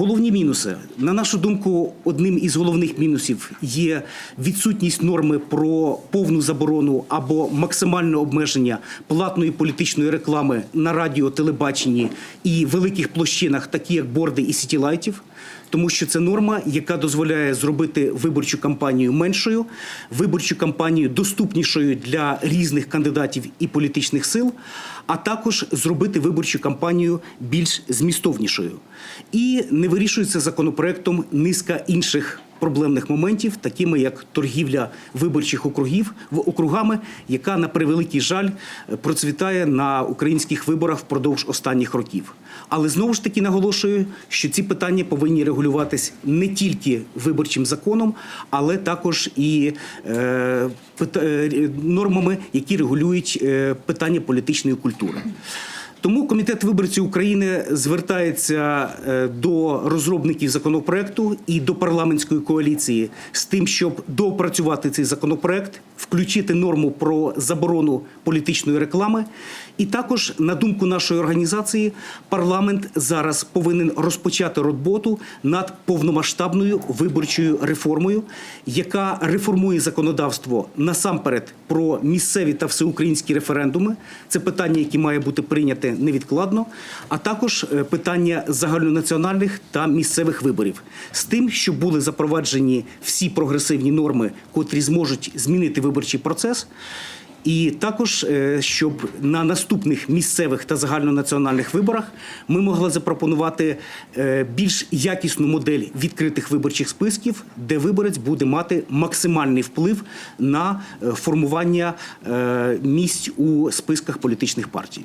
Головні мінуси, на нашу думку, одним із головних мінусів є відсутність норми про повну заборону або максимальне обмеження платної політичної реклами на радіо, телебаченні і великих площинах, такі як борди і сітілайтів. Тому що це норма, яка дозволяє зробити виборчу кампанію меншою, виборчу кампанію доступнішою для різних кандидатів і політичних сил, а також зробити виборчу кампанію більш змістовнішою. І не вирішується законопроектом низка інших проблемних моментів, такими як торгівля виборчих округів в округами, яка на превеликий жаль процвітає на українських виборах впродовж останніх років. Але знову ж таки наголошую, що ці питання повинні регулюватись не тільки виборчим законом, але також і е, е, нормами, які регулюють е, питання політичної культури. Тому комітет виборців України звертається е, до розробників законопроекту і до парламентської коаліції з тим, щоб доопрацювати цей законопроект, включити норму про заборону політичної реклами. І також, на думку нашої організації, парламент зараз повинен розпочати роботу над повномасштабною виборчою реформою, яка реформує законодавство насамперед про місцеві та всеукраїнські референдуми. Це питання, які має бути прийняте невідкладно, а також е, питання загальнонаціональних та місцевих виборів з тим, щоб були запроваджені всі прогресивні норми, котрі зможуть змінити виборчий процес. І також, е, щоб на наступних місцевих та загальнонаціональних виборах ми могли запропонувати е, більш якісну модель відкритих виборчих списків, де виборець буде мати максимальний вплив на формування місць у списках політичних партій.